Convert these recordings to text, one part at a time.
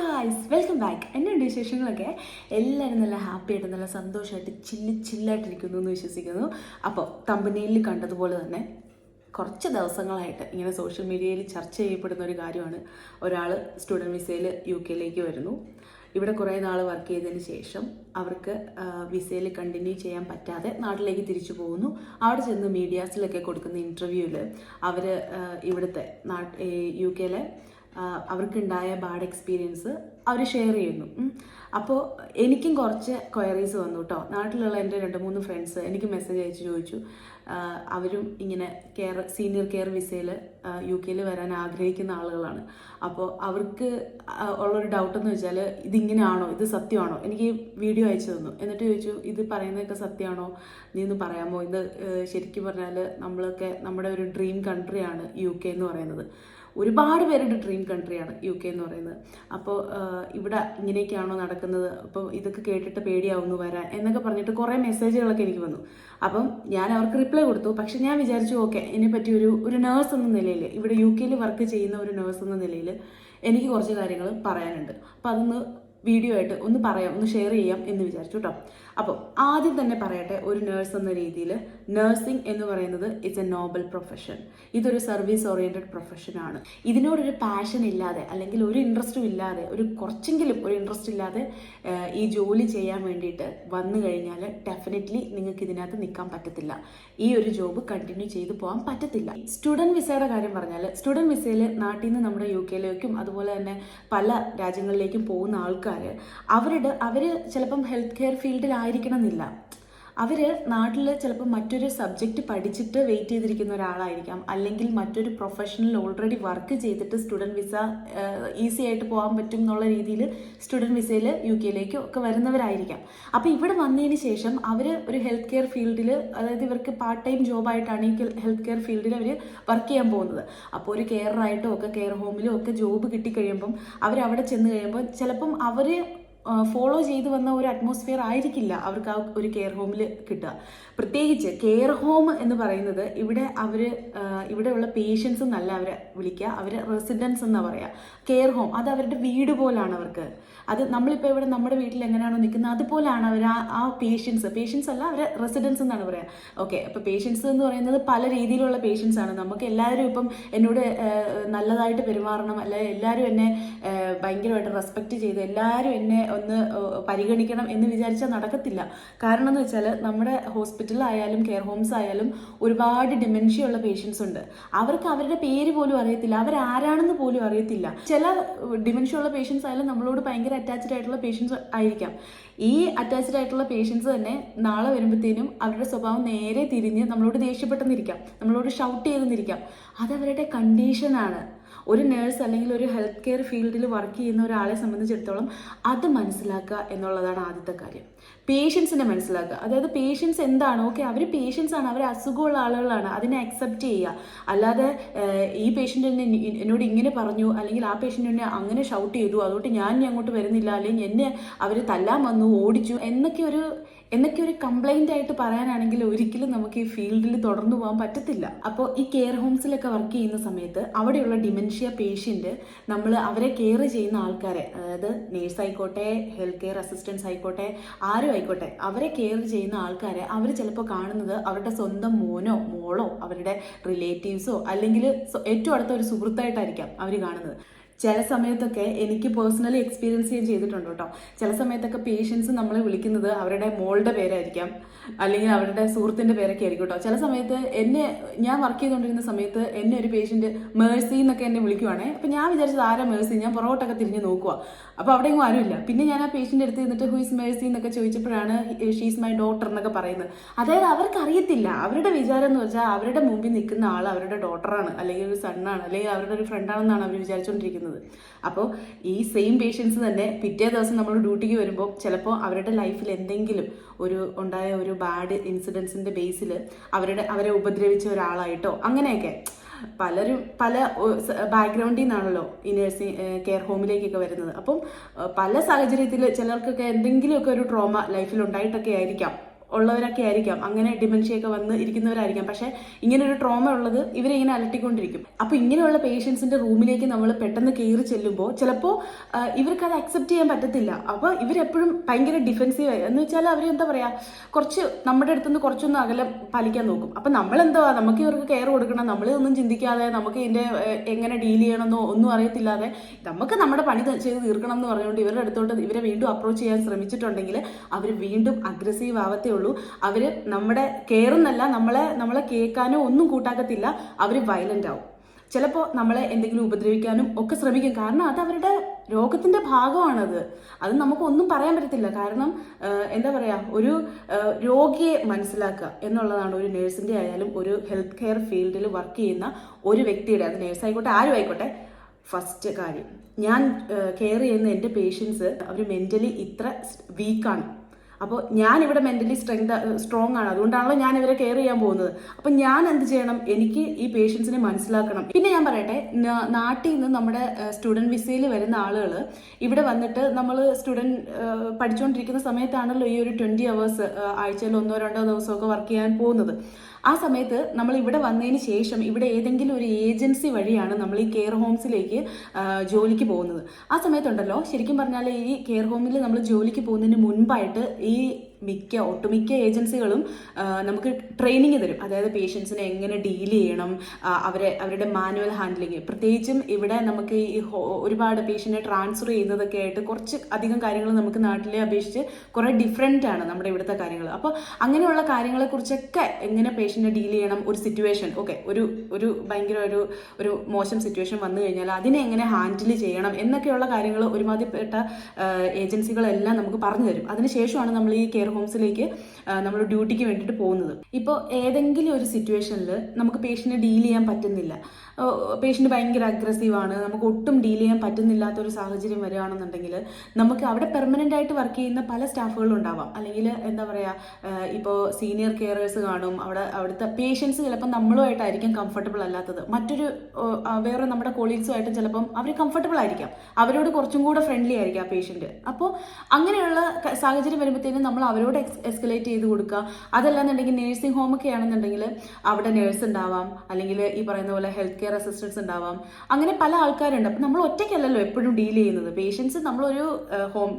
Guys welcome back എന്നുണ്ട് വിശേഷങ്ങളൊക്കെ എല്ലാവരും നല്ല ഹാപ്പി ആയിട്ട് നല്ല സന്തോഷമായിട്ട് ചില്ല് ചില്ലായിട്ടിരിക്കുന്നു എന്ന് വിശ്വസിക്കുന്നു. അപ്പോൾ തമ്പനിയിൽ കണ്ടതുപോലെ തന്നെ കുറച്ച് ദിവസങ്ങളായിട്ട് ഇങ്ങനെ സോഷ്യൽ മീഡിയയിൽ ചർച്ച ചെയ്യപ്പെടുന്ന ഒരു കാര്യമാണ്. ഒരാൾ സ്റ്റുഡന്റ് വിസയിൽ യു കെയിലേക്ക് വരുന്നു. ഇവിടെ കുറേ നാൾ വർക്ക് ചെയ്തതിന് ശേഷം അവർക്ക് വിസയിൽ കണ്ടിന്യൂ ചെയ്യാൻ പറ്റാതെ നാട്ടിലേക്ക് തിരിച്ചു പോകുന്നു. അവിടെ ചെന്ന് മീഡിയാസിലൊക്കെ കൊടുക്കുന്ന ഇന്റർവ്യൂവിൽ അവർ ഇവിടുത്തെ നാട്ട് യു കെയിലെ അവർക്കുണ്ടായ ബാഡ് എക്സ്പീരിയൻസ് അവർ ഷെയർ ചെയ്യുന്നു. അപ്പോൾ എനിക്കും കുറച്ച് ക്വയറീസ് വന്നു കേട്ടോ നാട്ടിലുള്ള എന്റെ രണ്ട് മൂന്ന് ഫ്രണ്ട്സ് എനിക്ക് മെസ്സേജ് അയച്ച് ചോദിച്ചു. അവരും ഇങ്ങനെ കെയർ സീനിയർ കെയർ വിസയിൽ യു കെയിൽ വരാൻ ആഗ്രഹിക്കുന്ന ആളുകളാണ്. അപ്പോൾ അവർക്ക് ഉള്ളൊരു ഡൗട്ട് എന്ന് വെച്ചാൽ ഇതിങ്ങനെയാണോ ഇത് സത്യമാണോ? എനിക്ക് വീഡിയോ അയച്ചു തന്നു. എന്നിട്ട് ചോദിച്ചു ഇത് പറയുന്നതൊക്കെ സത്യമാണോ? നീ ഒന്ന് പറയാമോ? ഇത് ശരിക്കും പറഞ്ഞാൽ നമ്മളൊക്കെ നമ്മുടെ ഒരു ഡ്രീം കൺട്രിയാണ് യു കെ എന്ന് പറയുന്നത്. ഒരുപാട് പേരുടെ ഡ്രീം കൺട്രിയാണ് യു കെ എന്ന് പറയുന്നത്. അപ്പോൾ ഇവിടെ ഇങ്ങനെയൊക്കെയാണോ നടക്കുന്നത്? അപ്പോൾ ഇതൊക്കെ കേട്ടിട്ട് പേടിയാവുന്നു വരാൻ എന്നൊക്കെ പറഞ്ഞിട്ട് കുറേ മെസ്സേജുകളൊക്കെ എനിക്ക് വന്നു. അപ്പം ഞാൻ അവർക്ക് റിപ്ലൈ കൊടുത്തു. പക്ഷെ ഞാൻ വിചാരിച്ചു ഓക്കെ ഇതിനെപ്പറ്റി ഒരു ഒരു നേഴ്സ് എന്ന നിലയിൽ ഇവിടെ യു കെയിൽ വർക്ക് ചെയ്യുന്ന ഒരു നേഴ്സ് എന്ന നിലയിൽ എനിക്ക് കുറച്ച് കാര്യങ്ങൾ പറയാനുണ്ട്. അപ്പം അതൊന്ന് വീഡിയോ ആയിട്ട് ഒന്ന് പറയാം ഒന്ന് ഷെയർ ചെയ്യാം എന്ന് വിചാരിച്ചു കേട്ടോ അപ്പോൾ ആദ്യം തന്നെ പറയട്ടെ ഒരു നേഴ്സ് എന്ന രീതിയിൽ നേഴ്സിംഗ് എന്ന് പറയുന്നത് ഇറ്റ്സ് എ നോബൽ പ്രൊഫഷൻ ഇതൊരു സർവീസ് ഓറിയന്റഡ് പ്രൊഫഷനാണ് ഇതിനോടൊരു പാഷൻ ഇല്ലാതെ അല്ലെങ്കിൽ ഒരു ഇൻട്രസ്റ്റും ഇല്ലാതെ ഒരു കുറച്ചെങ്കിലും ഒരു ഇൻട്രസ്റ്റ് ഇല്ലാതെ ഈ ജോലി ചെയ്യാൻ വേണ്ടിയിട്ട് വന്നു കഴിഞ്ഞാൽ ഡെഫിനറ്റ്ലി നിങ്ങൾക്ക് ഇതിനകത്ത് നിൽക്കാൻ പറ്റത്തില്ല. ഈ ഒരു ജോബ് കണ്ടിന്യൂ ചെയ്തു പോകാൻ പറ്റത്തില്ല. സ്റ്റുഡന്റ് വിസയുടെ കാര്യം പറഞ്ഞാൽ സ്റ്റുഡന്റ് വിസയിൽ നാട്ടിൽ നിന്ന് നമ്മുടെ യു കെയിലേക്കും അതുപോലെ തന്നെ പല രാജ്യങ്ങളിലേക്കും പോകുന്ന ആൾക്കാർ അവരുടെ അവർ ചിലപ്പം ഹെൽത്ത് കെയർ ഫീൽഡിലായിരിക്കണം എന്നില്ല അവർ നാട്ടിൽ ചിലപ്പോൾ മറ്റൊരു സബ്ജക്റ്റ് പഠിച്ചിട്ട് വെയിറ്റ് ചെയ്തിരിക്കുന്ന ഒരാളായിരിക്കാം. അല്ലെങ്കിൽ മറ്റൊരു പ്രൊഫഷണൽ ഓൾറെഡി വർക്ക് ചെയ്തിട്ട് സ്റ്റുഡന്റ് വിസ ഈസി ആയിട്ട് പോകാൻ പറ്റും എന്നുള്ള രീതിയിൽ സ്റ്റുഡന്റ് വിസയിൽ യു കെയിലേക്ക് ഒക്കെ വരുന്നവരായിരിക്കാം. അപ്പോൾ ഇവിടെ വന്നതിന് ശേഷം അവർ ഒരു ഹെൽത്ത് കെയർ ഫീൽഡിൽ അതായത് ഇവർക്ക് പാർട്ട് ടൈം ജോബായിട്ടാണ് ഈ ഹെൽത്ത് കെയർ ഫീൽഡിൽ അവർ വർക്ക് ചെയ്യാൻ പോകുന്നത്. അപ്പോൾ ഒരു കെയറായിട്ടോ ഒക്കെ കെയർ ഹോമിലോ ഒക്കെ ജോബ് കിട്ടിക്കഴിയുമ്പം അവരവിടെ ചെന്ന് കഴിയുമ്പോൾ ചിലപ്പം അവർ ഫോളോ ചെയ്തു വന്ന ഒരു അറ്റ്മോസ്ഫിയർ ആയിരിക്കില്ല അവർക്ക് ആ ഒരു കെയർ ഹോമിൽ കിട്ടുക. പ്രത്യേകിച്ച് കെയർ ഹോം എന്ന് പറയുന്നത് ഇവിടെ അവർ ഇവിടെയുള്ള പേഷ്യൻസ് എന്നല്ല അവരെ വിളിക്കുക അവർ റെസിഡൻസ് എന്നാണ് പറയുക കെയർ ഹോം അത് അവരുടെ വീട് പോലാണ് അവർക്ക്. അത് നമ്മളിപ്പോൾ ഇവിടെ നമ്മുടെ വീട്ടിൽ എങ്ങനെയാണോ നിൽക്കുന്നത് അതുപോലെയാണ് അവർ ആ ആ പേഷ്യൻസ് പേഷ്യൻസ് അല്ല അവരെ റെസിഡൻസ് എന്നാണ് പറയുക ഓക്കെ അപ്പോൾ പേഷ്യൻസ് എന്ന് പറയുന്നത് പല രീതിയിലുള്ള പേഷ്യൻസ് ആണ്. നമുക്ക് എല്ലാവരും ഇപ്പം എന്നോട് നല്ലതായിട്ട് പെരുമാറണം അല്ലെ എല്ലാവരും എന്നെ ഭയങ്കരമായിട്ട് റെസ്പെക്റ്റ് ചെയ്ത് എല്ലാവരും എന്നെ ഒന്ന് പരിഗണിക്കണം എന്ന് വിചാരിച്ചാൽ നടക്കത്തില്ല. കാരണം എന്ന് വെച്ചാൽ നമ്മുടെ ഹോസ്പിറ്റലായാലും കെയർ ഹോംസ് ആയാലും ഒരുപാട് ഡിമെൻഷ്യ ഉള്ള പേഷ്യൻസ് ഉണ്ട്. അവർക്ക് അവരുടെ പേര് പോലും അറിയത്തില്ല. അവരാരാണെന്ന് പോലും അറിയത്തില്ല. ചില ഡിമെൻഷ്യ ഉള്ള പേഷ്യൻസ് ആയാലും നമ്മളോട് ഭയങ്കര അറ്റാച്ച്ഡ് ആയിട്ടുള്ള പേഷ്യൻസ് ആയിരിക്കാം. ഈ അറ്റാച്ച്ഡ് ആയിട്ടുള്ള പേഷ്യൻസ് തന്നെ നാളെ വരുമ്പോഴത്തേനും അവരുടെ സ്വഭാവം നേരെ തിരിഞ്ഞ് നമ്മളോട് ദേഷ്യപ്പെട്ടെന്നിരിക്കാം. നമ്മളോട് ഷൗട്ട് ചെയ്തെന്നിരിക്കാം. അതവരുടെ കണ്ടീഷനാണ് ഒരു നേഴ്സ് അല്ലെങ്കിൽ ഒരു ഹെൽത്ത് കെയർ ഫീൽഡിൽ വർക്ക് ചെയ്യുന്ന ഒരാളെ സംബന്ധിച്ചിടത്തോളം അത് മനസ്സിലാക്കുക എന്നുള്ളതാണ് ആദ്യത്തെ കാര്യം. പേഷ്യൻസിനെ മനസ്സിലാക്കുക. അതായത് പേഷ്യൻസ് എന്താണ്? ഓക്കെ അവർ പേഷ്യൻസ് ആണ്. അവർ അസുഖമുള്ള ആളുകളാണ്. അതിനെ അക്സെപ്റ്റ് ചെയ്യുക. അല്ലാതെ ഈ പേഷ്യന്റ് എന്നെ എന്നോട് ഇങ്ങനെ പറഞ്ഞു അല്ലെങ്കിൽ ആ പേഷ്യന്റ് അങ്ങനെ ഷൗട്ട് ചെയ്തു അതുകൊണ്ട് ഞാൻ അങ്ങോട്ട് വരുന്നില്ല അല്ലെങ്കിൽ എന്നെ അവർ തല്ലാൻ വന്നു ഓടിച്ചു എന്നൊക്കെ ഒരു എന്നൊക്കെ ഒരു കംപ്ലൈന്റ് ആയിട്ട് പറയാനാണെങ്കിൽ ഒരിക്കലും നമുക്ക് ഈ ഫീൽഡിൽ തുടർന്നു പോകാൻ പറ്റത്തില്ല. അപ്പോൾ ഈ കെയർ ഹോംസിലൊക്കെ വർക്ക് ചെയ്യുന്ന സമയത്ത് അവിടെയുള്ള ഡിമെൻഷ്യ പേഷ്യന്റ് നമ്മൾ അവരെ കെയർ ചെയ്യുന്ന ആൾക്കാരെ അതായത് നേഴ്സ് ആയിക്കോട്ടെ ഹെൽത്ത് കെയർ അസിസ്റ്റൻസ് ആയിക്കോട്ടെ ആരും ആയിക്കോട്ടെ അവരെ കെയർ ചെയ്യുന്ന ആൾക്കാരെ അവർ ചിലപ്പോൾ കാണുന്നത് അവരുടെ സ്വന്തം മോനോ മോളോ അവരുടെ റിലേറ്റീവ്സോ അല്ലെങ്കിൽ ഏറ്റവും അടുത്ത ഒരു സുഹൃത്തായിട്ടായിരിക്കാം അവർ കാണുന്നത്. ചില സമയത്തൊക്കെ എനിക്ക് പേഴ്സണലി എക്സ്പീരിയൻസ് ചെയ്യാൻ ചെയ്തിട്ടുണ്ട് കേട്ടോ. ചില സമയത്തൊക്കെ പേഷ്യൻസ് നമ്മളെ വിളിക്കുന്നത് അവരുടെ മോളുടെ പേരായിരിക്കാം. അല്ലെങ്കിൽ അവരുടെ സുഹൃത്തിന്റെ പേരൊക്കെ ആയിരിക്കും കേട്ടോ ചില സമയത്ത് എന്നെ ഞാൻ വർക്ക് ചെയ്തുകൊണ്ടിരുന്ന സമയത്ത് എന്നെ ഒരു പേഷ്യന്റ് മേഴ്സി എന്നൊക്കെ എന്നെ വിളിക്കുവാണേ. അപ്പം ഞാൻ വിചാരിച്ചത് ആരാ മേഴ്സി ഞാൻ പുറകോട്ടൊക്കെ തിരിഞ്ഞ് നോക്കുക അപ്പോൾ അവിടെ എങ്ങും ആരുമില്ല. പിന്നെ ഞാൻ ആ പേഷ്യന്റ് എടുത്ത് നിന്നിട്ട് ഹുയിസ് മേഴ്സി എന്നൊക്കെ ചോദിച്ചപ്പോഴാണ് ഷീസ് മൈ ഡോട്ടർ എന്നൊക്കെ പറയുന്നത്. അതായത് അവർക്ക് അറിയത്തില്ല അവരുടെ വിചാരം എന്ന് വെച്ചാൽ അവരുടെ മുമ്പിൽ നിൽക്കുന്ന ആൾ അവരുടെ ഡോട്ടറാണ് അല്ലെങ്കിൽ ഒരു സണ്ണാണ് അല്ലെങ്കിൽ അവരുടെ ഒരു ഫ്രണ്ടാണെന്നാണ് അവർ വിചാരിച്ചുകൊണ്ടിരിക്കുന്നത് അപ്പോൾ ഈ സെയിം പേഷ്യൻസ് തന്നെ പിറ്റേ ദിവസം നമ്മൾ ഡ്യൂട്ടിക്ക് വരുമ്പോൾ ചിലപ്പോൾ അവരുടെ ലൈഫിൽ എന്തെങ്കിലും ഒരു ഉണ്ടായ ഒരു ബാഡ് ഇൻസിഡൻസിന്റെ ബേസിൽ അവരുടെ അവരെ ഉപദ്രവിച്ച ഒരാളായിട്ടോ അങ്ങനെയൊക്കെ. പലരും പല ബാക്ക്ഗ്രൗണ്ടിൽ നിന്നാണല്ലോ ഈ നഴ്സിംഗ് കെയർ ഹോമിലേക്കൊക്കെ വരുന്നത്. അപ്പം പല സാഹചര്യത്തിൽ ചിലർക്കൊക്കെ എന്തെങ്കിലുമൊക്കെ ഒരു ട്രോമ ലൈഫിൽ ഉണ്ടായിട്ടൊക്കെ ആയിരിക്കാം. ഉള്ളവരൊക്കെ ആയിരിക്കാം. അങ്ങനെ ഡിമെൻഷ്യയൊക്കെ വന്ന് ഇരിക്കുന്നവരായിരിക്കാം. പക്ഷെ ഇങ്ങനെ ഒരു ട്രോമ ഉള്ളത് ഇവരെ ഇങ്ങനെ അലട്ടിക്കൊണ്ടിരിക്കും. അപ്പൊ ഇങ്ങനെയുള്ള പേഷ്യൻസിന്റെ റൂമിലേക്ക് നമ്മൾ പെട്ടെന്ന് കയറി ചെല്ലുമ്പോൾ ചിലപ്പോൾ ഇവർക്ക് അത് അക്സെപ്റ്റ് ചെയ്യാൻ പറ്റത്തില്ല. അപ്പൊ ഇവരെപ്പോഴും ഭയങ്കര ഡിഫെൻസീവ് ആയി. എന്ന് വെച്ചാൽ അവർ എന്താ പറയാ കുറച്ച് നമ്മുടെ അടുത്തുനിന്ന് കുറച്ചൊന്ന് അകലം പാലിക്കാൻ നോക്കും. അപ്പൊ നമ്മൾ എന്താ നമുക്ക് ഇവർക്ക് കെയർ കൊടുക്കണം. നമ്മൾ ഒന്നും ചിന്തിക്കാതെ നമുക്ക് ഇതിന്റെ എങ്ങനെ ഡീൽ ചെയ്യണമെന്നോ ഒന്നും അറിയത്തില്ലാതെ നമുക്ക് നമ്മുടെ പണി ചെയ്ത് തീർക്കണം എന്ന് പറഞ്ഞുകൊണ്ട് ഇവരുടെ അടുത്തോട്ട് ഇവരെ വീണ്ടും അപ്രോച്ച് ചെയ്യാൻ ശ്രമിച്ചിട്ടുണ്ടെങ്കിൽ അവർ വീണ്ടും അഗ്രസീവ് ആവത്തേ ഉള്ളൂ. അവർ നമ്മുടെ കെയറുന്നല്ല നമ്മളെ നമ്മളെ കേൾക്കാനോ ഒന്നും കൂട്ടാക്കത്തില്ല. അവർ വയലന്റ് ആവും. ചിലപ്പോൾ നമ്മളെ എന്തെങ്കിലും ഉപദ്രവിക്കാനും ഒക്കെ ശ്രമിക്കും. കാരണം അത് അവരുടെ രോഗത്തിന്റെ ഭാഗമാണത്. അത് നമുക്ക് ഒന്നും പറയാൻ പറ്റത്തില്ല. കാരണം എന്താ പറയാ ഒരു രോഗിയെ മനസ്സിലാക്കുക എന്നുള്ളതാണ് ഒരു നേഴ്സിന്റെ ആയാലും ഒരു ഹെൽത്ത് കെയർ ഫീൽഡിൽ വർക്ക് ചെയ്യുന്ന ഒരു വ്യക്തിയുടെ അത് നേഴ്സ് ആയിക്കോട്ടെ ആരും ആയിക്കോട്ടെ ഫസ്റ്റ് കാര്യം. ഞാൻ കെയർ ചെയ്യുന്ന എന്റെ പേഷ്യൻസ് അവർ മെന്റലി ഇത്ര വീക്കാണ് അപ്പോൾ ഞാൻ ഇവിടെ മെന്റലി സ്ട്രെങ്ത് സ്ട്രോങ് ആണ്. അതുകൊണ്ടാണല്ലോ ഞാൻ ഇവരെ കെയർ ചെയ്യാൻ പോകുന്നത്. അപ്പം ഞാൻ എന്ത് ചെയ്യണം? എനിക്ക് ഈ പേഷ്യൻസിനെ മനസ്സിലാക്കണം. പിന്നെ ഞാൻ പറയട്ടെ നാട്ടിൽ നിന്ന് നമ്മുടെ സ്റ്റുഡന്റ് വിസയിൽ വരുന്ന ആളുകൾ ഇവിടെ വന്നിട്ട് നമ്മൾ സ്റ്റുഡന്റ് പഠിച്ചുകൊണ്ടിരിക്കുന്ന സമയത്താണല്ലോ ഈ ഒരു ട്വന്റി അവേഴ്സ് ആഴ്ചയിൽ ഒന്നോ രണ്ടോ ദിവസമൊക്കെ വർക്ക് ചെയ്യാൻ പോകുന്നത്. ആ സമയത്ത് നമ്മൾ ഇവിടെ വന്നതിന് ശേഷം ഇവിടെ ഏതെങ്കിലും ഒരു ഏജൻസി വഴിയാണ് നമ്മൾ ഈ കെയർ ഹോംസിലേക്ക് ജോലിക്ക് പോകുന്നത്. ആ സമയത്തുണ്ടല്ലോ ശരിക്കും പറഞ്ഞാൽ ഈ കെയർ ഹോമിൽ നമ്മൾ ജോലിക്ക് പോകുന്നതിന് മുൻപായിട്ട് ഈ മിക്ക ഒട്ടുമിക്ക ഏജൻസികളും നമുക്ക് ട്രെയിനിങ് തരും. അതായത് പേഷ്യൻസിനെ എങ്ങനെ ഡീൽ ചെയ്യണം അവരെ അവരുടെ മാനുവൽ ഹാൻഡ്ലിങ്. പ്രത്യേകിച്ചും ഇവിടെ നമുക്ക് ഈ ഒരുപാട് പേഷ്യന്റിനെ ട്രാൻസ്ഫർ ചെയ്യുന്നതൊക്കെ ആയിട്ട് കുറച്ച് അധികം കാര്യങ്ങൾ നമുക്ക് നാട്ടിലെ അപേക്ഷിച്ച് കുറേ ഡിഫറെന്റ് ആണ് നമ്മുടെ ഇവിടുത്തെ കാര്യങ്ങൾ. അപ്പോൾ അങ്ങനെയുള്ള കാര്യങ്ങളെക്കുറിച്ചൊക്കെ എങ്ങനെ പേഷ്യന്റിനെ ഡീൽ ചെയ്യണം ഒരു സിറ്റുവേഷൻ ഓക്കെ ഒരു ഒരു ഭയങ്കര ഒരു ഒരു മോശം സിറ്റുവേഷൻ വന്നു കഴിഞ്ഞാൽ അതിനെ എങ്ങനെ ഹാൻഡിൽ ചെയ്യണം എന്നൊക്കെയുള്ള കാര്യങ്ങൾ ഒരുമാതിരിപ്പെട്ട ഏജൻസികളെല്ലാം നമുക്ക് പറഞ്ഞു തരും. അതിനുശേഷമാണ് നമ്മൾ ഈ കെയർ ഹോംസിലേക്ക് നമ്മൾ ഡ്യൂട്ടിക്ക് വേണ്ടിയിട്ട് പോകുന്നത്. ഇപ്പോൾ ഏതെങ്കിലും ഒരു സിറ്റുവേഷനിൽ നമുക്ക് പേഷ്യന്റ് ഡീൽ ചെയ്യാൻ പറ്റുന്നില്ല. പേഷ്യന്റ് ഭയങ്കര അഗ്രസീവ് ആണ്. നമുക്ക് ഒട്ടും ഡീൽ ചെയ്യാൻ പറ്റുന്നില്ലാത്ത ഒരു സാഹചര്യം വരികയാണെന്നുണ്ടെങ്കിൽ നമുക്ക് അവിടെ പെർമനന്റ് ആയിട്ട് വർക്ക് ചെയ്യുന്ന പല സ്റ്റാഫുകളും ഉണ്ടാവാം. അല്ലെങ്കിൽ എന്താ പറയുക ഇപ്പോൾ സീനിയർ കെയറേഴ്സ് കാണും. അവിടെ അവിടുത്തെ പേഷ്യൻസ് ചിലപ്പോൾ നമ്മളുമായിട്ടായിരിക്കും കംഫർട്ടബിൾ അല്ലാത്തത്. മറ്റൊരു വേറെ നമ്മുടെ കൊളീഗ്സുമായിട്ടും ചിലപ്പം അവർ കംഫർട്ടബിൾ ആയിരിക്കാം. അവരോട് കുറച്ചും കൂടെ ഫ്രണ്ട്ലി ആയിരിക്കും ആ പേഷ്യന്റ് അപ്പോൾ അങ്ങനെയുള്ള സാഹചര്യം വരുമ്പോഴത്തേനും നമ്മൾ അവരോട് എസ്കലേറ്റ് ചെയ്ത് കൊടുക്കുക. അതല്ലാന്നുണ്ടെങ്കിൽ നേഴ്സിംഗ് ഒക്കെ ആണെന്നുണ്ടെങ്കിൽ അവിടെ നേഴ്സ് ഉണ്ടാവാം. അല്ലെങ്കിൽ ഈ പറയുന്ന പോലെ ഹെൽത്ത് കെയർ അസിസ്റ്റൻസ് ഉണ്ടാവാം. അങ്ങനെ പല ആൾക്കാരുണ്ട്. അപ്പം നമ്മൾ ഒറ്റയ്ക്കല്ലല്ലോ എപ്പോഴും ഡീൽ ചെയ്യുന്നത്. പേഷ്യൻസ് നമ്മളൊരു ഹോം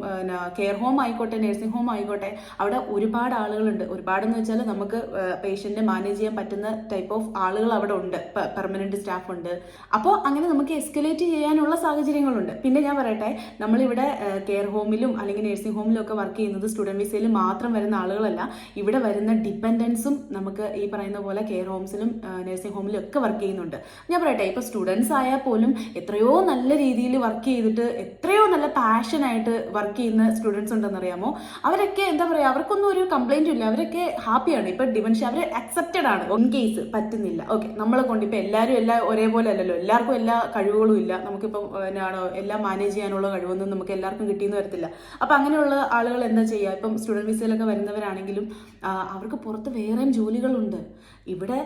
കെയർ ഹോം ആയിക്കോട്ടെ നേഴ്സിംഗ് ഹോം ആയിക്കോട്ടെ അവിടെ ഒരുപാട് ആളുകളുണ്ട്. ഒരുപാടെന്ന് വെച്ചാൽ നമുക്ക് പേഷ്യന്റിനെ മാനേജ് ചെയ്യാൻ പറ്റുന്ന ടൈപ്പ് ഓഫ് ആളുകൾ അവിടെ ഉണ്ട്. പെർമനന്റ് സ്റ്റാഫ് ഉണ്ട്. അപ്പോൾ അങ്ങനെ നമുക്ക് എസ്കലേറ്റ് ചെയ്യാനുള്ള സാഹചര്യങ്ങളുണ്ട്. പിന്നെ ഞാൻ പറയട്ടെ നമ്മളിവിടെ കെയർ ഹോമിലും അല്ലെങ്കിൽ നേഴ്സിംഗ് ഹോമിലും ഒക്കെ വർക്ക് ചെയ്യുന്നത് സ്റ്റുഡന്റ് വിസയിൽ മാത്രം വരുന്ന ആളുകളല്ല. ഇവിടെ വരുന്ന ഡിപ്പെൻഡൻസും നമുക്ക് ഈ പറയുന്ന പോലെ കെയർ ഹോംസിലും നഴ്സിംഗ് ഹോമിലും ഒക്കെ വർക്ക് ചെയ്യുന്നുണ്ട്. ഞാൻ പറയട്ടെ ഇപ്പോൾ സ്റ്റുഡൻസ് ആയാൽ പോലും എത്രയോ നല്ല രീതിയിൽ വർക്ക് ചെയ്തിട്ട് എത്രയോ നല്ല പാഷനായിട്ട് വർക്ക് ചെയ്യുന്ന സ്റ്റുഡൻസ് ഉണ്ടെന്നറിയാമോ? അവരൊക്കെ എന്താ പറയുക അവർക്കൊന്നും ഒരു കംപ്ലൈന്റും ഇല്ല. അവരൊക്കെ ഹാപ്പിയാണ് ഇപ്പൊ ഡിമെൻഷ്യ അവർ അക്സെപ്റ്റഡ് ആണ്. ഒൻ കേസ് പറ്റുന്നില്ല. ഓക്കെ നമ്മളെ കൊണ്ട് ഇപ്പൊ എല്ലാവരും എല്ലാ ഒരേപോലെ അല്ലല്ലോ. എല്ലാവർക്കും എല്ലാ കഴിവുകളും ഇല്ല. നമുക്കിപ്പം എന്നാണോ എല്ലാം മാനേജ് ചെയ്യാനുള്ള കഴിവൊന്നും നമുക്ക് എല്ലാവർക്കും കിട്ടിയെന്ന് വരത്തില്ല. അപ്പൊ അങ്ങനെയുള്ള ആളുകൾ എന്താ ചെയ്യുക? ഇപ്പം സ്റ്റുഡന്റ് വിസയിലൊക്കെ വരുന്നവരാണെങ്കിലും അവർക്ക് പുറത്ത് വേറെയും ജോലികളുണ്ട്. ഇവിടെ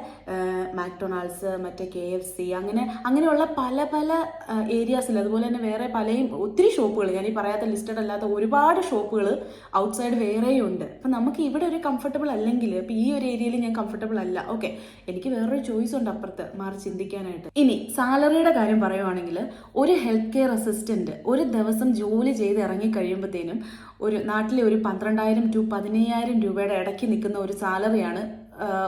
മാക്ഡൊണാൾഡ്സ് മറ്റേ കെ എഫ് സി അങ്ങനെ അങ്ങനെയുള്ള പല പല ഏരിയാസിൽ അതുപോലെ തന്നെ വേറെ പലയും ഒത്തിരി ഷോപ്പുകൾ ഞാൻ ഈ പറയാത്ത ലിസ്റ്റഡ് അല്ലാത്ത ഒരുപാട് ഷോപ്പുകൾ ഔട്ട്സൈഡ് വേറെയും ഉണ്ട് അപ്പം നമുക്ക് ഇവിടെ ഒരു കംഫർട്ടബിൾ അല്ലെങ്കിൽ ഇപ്പം ഈ ഒരു ഏരിയയിൽ ഞാൻ കംഫർട്ടബിൾ അല്ല. ഓക്കെ എനിക്ക് വേറൊരു ചോയ്സ് ഉണ്ട് അപ്പുറത്ത് മാറി ചിന്തിക്കാനായിട്ട്. ഇനി സാലറിയുടെ കാര്യം പറയുവാണെങ്കിൽ ഒരു ഹെൽത്ത് കെയർ അസിസ്റ്റന്റ് ഒരു ദിവസം ജോലി ചെയ്ത് ഇറങ്ങി കഴിയുമ്പോഴത്തേനും ഒരു നാട്ടിലെ ഒരു പന്ത്രണ്ടായിരം ടു പതിനയ്യായിരം രൂപയുടെ ഇടയ്ക്ക് നിൽക്കുന്ന ഒരു സാലറിയാണ്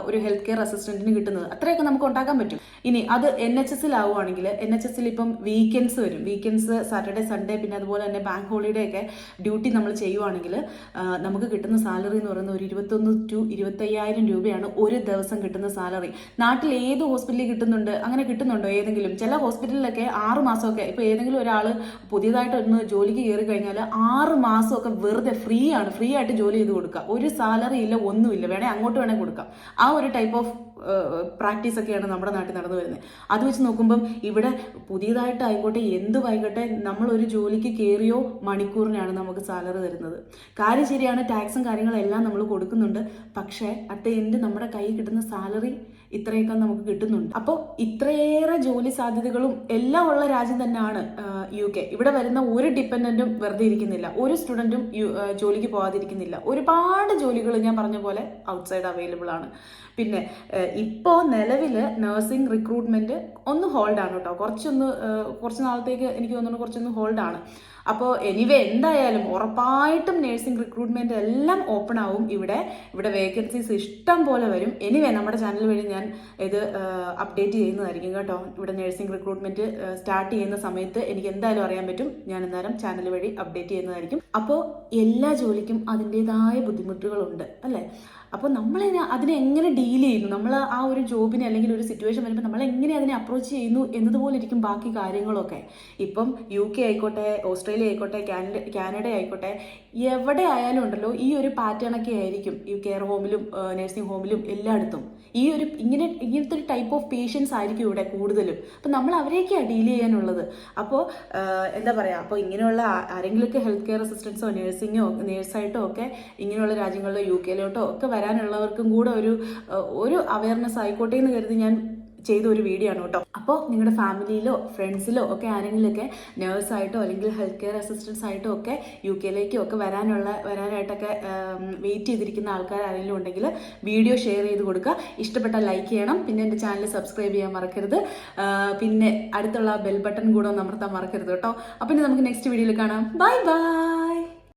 ഒരു ഹെൽത്ത് കെയർ അസിസ്റ്റന്റിന് കിട്ടുന്നത്. അത്രയൊക്കെ നമുക്ക് ഉണ്ടാക്കാൻ പറ്റും. ഇനി അത് എൻ എച്ച് എസിൽ ആവുകയാണെങ്കിൽ എൻ എച്ച് എസിൽ ഇപ്പം വീക്കെൻഡ്സ് വരും. വീക്കെൻഡ്സ് സാറ്റർഡേ സൺഡേ പിന്നെ അതുപോലെ തന്നെ ബാങ്ക് ഹോളിഡേ ഒക്കെ ഡ്യൂട്ടി നമ്മൾ ചെയ്യുവാണെങ്കിൽ നമുക്ക് കിട്ടുന്ന സാലറി എന്ന് പറയുന്നത് ഒരു ഇരുപത്തൊന്ന് ടു ഇരുപത്തയ്യായിരം രൂപയാണ് ഒരു ദിവസം കിട്ടുന്ന സാലറി നാട്ടിൽ ഏത് ഹോസ്പിറ്റലിൽ കിട്ടുന്നുണ്ട്? അങ്ങനെ കിട്ടുന്നുണ്ടോ ഏതെങ്കിലും? ചില ഹോസ്പിറ്റലിലൊക്കെ ആറ് മാസമൊക്കെ ഇപ്പോൾ ഏതെങ്കിലും ഒരാൾ പുതിയതായിട്ട് ഒന്ന് ജോലിക്ക് കയറി കഴിഞ്ഞാൽ ആറ് മാസമൊക്കെ വെറുതെ ഫ്രീ ആണ്. ഫ്രീ ആയിട്ട് ജോലി ചെയ്ത് കൊടുക്കുക. ഒരു സാലറി ഇല്ല ഒന്നുമില്ല. വേണേ അങ്ങോട്ട് വേണേൽ കൊടുക്കാം. ആ ഒരു ടൈപ്പ് ഓഫ് പ്രാക്ടീസ് ഒക്കെയാണ് നമ്മുടെ നാട്ടിൽ നടന്നു വരുന്നത്. അത് വെച്ച് നോക്കുമ്പം ഇവിടെ പുതിയതായിട്ട് ആയിക്കോട്ടെ എന്തുമായിക്കോട്ടെ നമ്മൾ ഒരു ജോലിക്ക് കയറിയോ മണിക്കൂറിനാണ് നമുക്ക് സാലറി തരുന്നത്. കാര്യം ശരിയാണ് ടാക്സും കാര്യങ്ങളെല്ലാം നമ്മൾ കൊടുക്കുന്നുണ്ട്. പക്ഷേ അറ്റ് എൻഡ് നമ്മുടെ കയ്യിൽ കിട്ടുന്ന സാലറി ഇത്രയൊക്കെ നമുക്ക് കിട്ടുന്നുണ്ട്. അപ്പോൾ ഇത്രയേറെ ജോലി സാധ്യതകളും എല്ലാം ഉള്ള രാജ്യം തന്നെയാണ് യു കെ. ഇവിടെ വരുന്ന ഒരു ഡിപ്പെൻഡന്റും വെറുതെ ഇരിക്കുന്നില്ല. ഒരു സ്റ്റുഡന്റും ജോലിക്ക് പോകാതിരിക്കുന്നില്ല ഒരുപാട് ജോലികൾ ഞാൻ പറഞ്ഞ പോലെ ഔട്ട്സൈഡ് അവൈലബിൾ ആണ്. പിന്നെ ഇപ്പോൾ നിലവിൽ നഴ്സിംഗ് റിക്രൂട്ട്മെന്റ് ഒന്ന് ഹോൾഡാണ് കേട്ടോ. കുറച്ചൊന്ന് കുറച്ച് നാളത്തേക്ക് എനിക്ക് തോന്നുന്നു കുറച്ചൊന്ന് ഹോൾഡാണ് അപ്പോൾ എനിവേ എന്തായാലും ഉറപ്പായിട്ടും നഴ്സിംഗ് റിക്രൂട്ട്മെന്റ് എല്ലാം ഓപ്പൺ ആവും. ഇവിടെ ഇവിടെ വേക്കൻസീസ് ഇഷ്ടം പോലെ വരും. എനിവേ നമ്മുടെ ചാനൽ വഴി ഞാൻ ഇത് അപ്ഡേറ്റ് ചെയ്യുന്നതായിരിക്കും കേട്ടോ. ഇവിടെ നഴ്സിംഗ് റിക്രൂട്ട്മെന്റ് സ്റ്റാർട്ട് ചെയ്യുന്ന സമയത്ത് എനിക്ക് എന്തായാലും അറിയാൻ പറ്റും. ഞാൻ എന്തായാലും ചാനൽ വഴി അപ്ഡേറ്റ് ചെയ്യുന്നതായിരിക്കും. അപ്പോൾ എല്ലാ ജോലിക്കും അതിന്റെതായ ബുദ്ധിമുട്ടുകളുണ്ട് അല്ലേ? അപ്പോൾ നമ്മൾ അതിനെ എങ്ങനെ ഡീൽ ചെയ്യുന്നു? നമ്മൾ ആ ഒരു ജോബിനെ അല്ലെങ്കിൽ ഒരു സിറ്റുവേഷൻ വരുമ്പോൾ നമ്മൾ എങ്ങനെ അതിനെ അപ്രോച്ച് ചെയ്യുന്നു എന്നതുപോലെ ഇരിക്കും ബാക്കി കാര്യങ്ങളൊക്കെ. ഇപ്പം യു കെ ആയിക്കോട്ടെ ഓസ്ട്രേലിയ ആയിക്കോട്ടെ കാനഡ കാനഡ ആയിക്കോട്ടെ എവിടെ ആയാലും ഉണ്ടല്ലോ ഈ ഒരു പാറ്റേൺ ഒക്കെ ആയിരിക്കും ഈ കെയർ ഹോമിലും നഴ്സിംഗ് ഹോമിലും എല്ലായിടത്തും. ഈ ഒരു ഇങ്ങനെ ഇങ്ങനത്തെ ഒരു ടൈപ്പ് ഓഫ് പേഷ്യൻസ് ആയിരിക്കും ഇവിടെ കൂടുതലും. അപ്പം നമ്മൾ അവരെയൊക്കെയാണ് ഡീൽ ചെയ്യാനുള്ളത്. അപ്പോൾ എന്താ പറയുക അപ്പോൾ ഇങ്ങനെയുള്ള ആരെങ്കിലുമൊക്കെ ഹെൽത്ത് കെയർ അസിസ്റ്റൻസോ നഴ്സിങ്ങോ നേഴ്സായിട്ടോ ഒക്കെ ഇങ്ങനെയുള്ള രാജ്യങ്ങളിലോ യു കെയിലോട്ടോ ഒക്കെ വരാനുള്ളവർക്കും കൂടെ ഒരു ഒരു അവയർനെസ് ആയിക്കോട്ടെ എന്ന് കരുതി ഞാൻ ചെയ്ത ഒരു വീഡിയോ ആണ് കേട്ടോ. അപ്പോൾ നിങ്ങളുടെ ഫാമിലിയിലോ ഫ്രണ്ട്സിലോ ഒക്കെ ആരെങ്കിലുമൊക്കെ നേഴ്സായിട്ടോ അല്ലെങ്കിൽ ഹെൽത്ത് കെയർ അസിസ്റ്റൻസ് ആയിട്ടോ ഒക്കെ യു കെയിലേക്കോ ഒക്കെ വരാനുള്ള വരാനായിട്ടൊക്കെ വെയിറ്റ് ചെയ്തിരിക്കുന്ന ആൾക്കാർ ആരെങ്കിലും ഉണ്ടെങ്കിൽ വീഡിയോ ഷെയർ ചെയ്ത് കൊടുക്കുക. ഇഷ്ടപ്പെട്ട ലൈക്ക് ചെയ്യണം. പിന്നെ എന്റെ ചാനൽ സബ്സ്ക്രൈബ് ചെയ്യാൻ മറക്കരുത്. പിന്നെ അടുത്തുള്ള ബെൽ ബട്ടൺ കൂടെ ഒന്ന് അമർത്താൻ മറക്കരുത് കേട്ടോ. അപ്പം നമുക്ക് നെക്സ്റ്റ് വീഡിയോയിൽ കാണാം. Bye bye